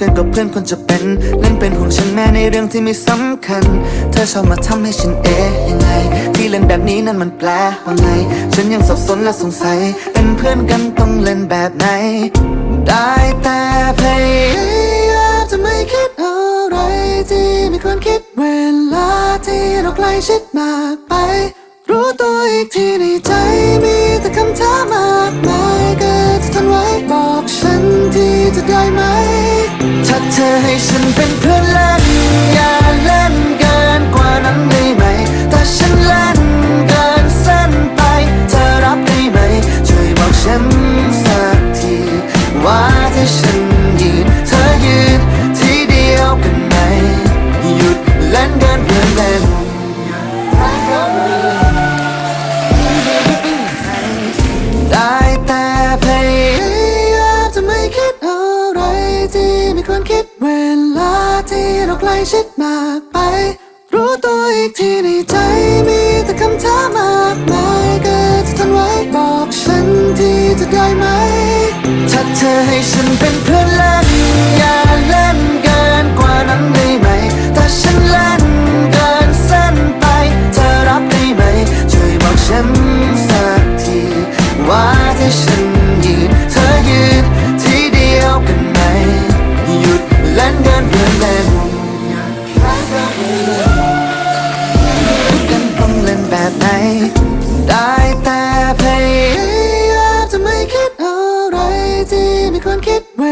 เกินกว่าเพื่อนคนจะเป็น เล่นเป็นห่วงฉันแม้ในเรื่องที่ไม่สำคัญ เธอชอบมาทำให้ฉันเอะยังไง ที่เล่นแบบนี้นั้นมันแปลว่าไง ฉันยังสับสนและสงสัย เป็นเพื่อนกันต้องเล่นแบบไหน ได้แต่พยายามจะไม่คิดอะไรที่ไม่ควรคิดเวลาที่เราใกล้ชิดมากไป รู้ตัวอีกทีในใจมีแต่คำถามมากมายเกิดจะทนไว้บอกฉันที่จะได้ไหม เธอให้ฉันเป็นเพื่อนเล่ ที่ไม่ควรคิดเวลาที่เราใกล้ชิดมากไป รู้ตัวอีกทีในใจมีแต่คำถามมากมายเกิดจะทนไว้บอกฉันที่จะได้ไหม ถ้าเธอให้ฉันเป็นเพื่อนแล้ว ไหน ได้แต่พยายามจะไม่คิดอะไรที่ไม่ควรคิดเว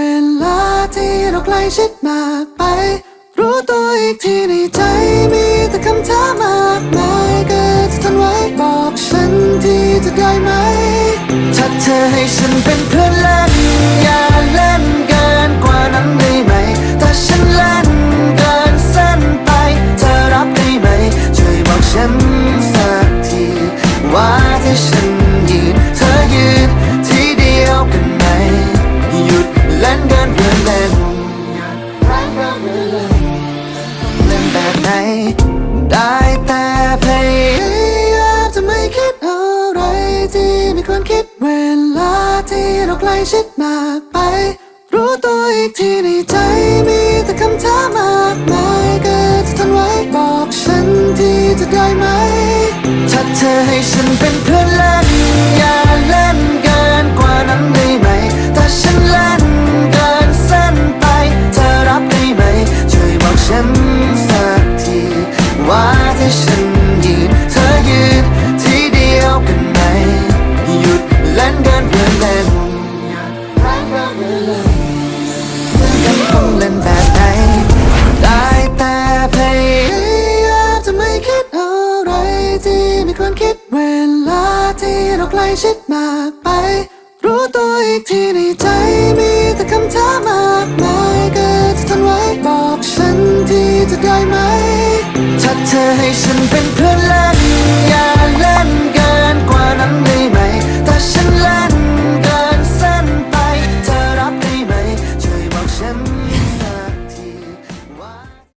ลาที่เราใกล้ชิดมากไป รู้ตัวอีกทีในใจมีแต่คำถามมากมายเกิดจะทนไว้บอกฉันที่จะได้ไหม ว่าถ้ฉันยืน เธอยืนที่เดียวกันไหมหยุดเล่นกินเพื่อนเล่นเล่นแบบไหน ได้แต่พยายามจะไม่คิดอะไรที่ไม่ควรคิดเวลาที่เราใกล้ชิดมากไป รู้ตัวอีกทีในใจมีแต่คำถามมากมายเกิดจะทนไว้บอกฉันที่จะได้ไหม ถ้าเธอให้ฉันเป็นเพื่อนเล่น ที่ไม่ควรคิดเวลาที่เราใกล้ชิดมากไป รู้ตัวอีกทีในใจมีแต่คำถามมากมายเกิดจะทนไว้บอกฉันที่จะได้ไหม ถ้าเธอให้ฉันเป็นเพื่อนเล่นอย่า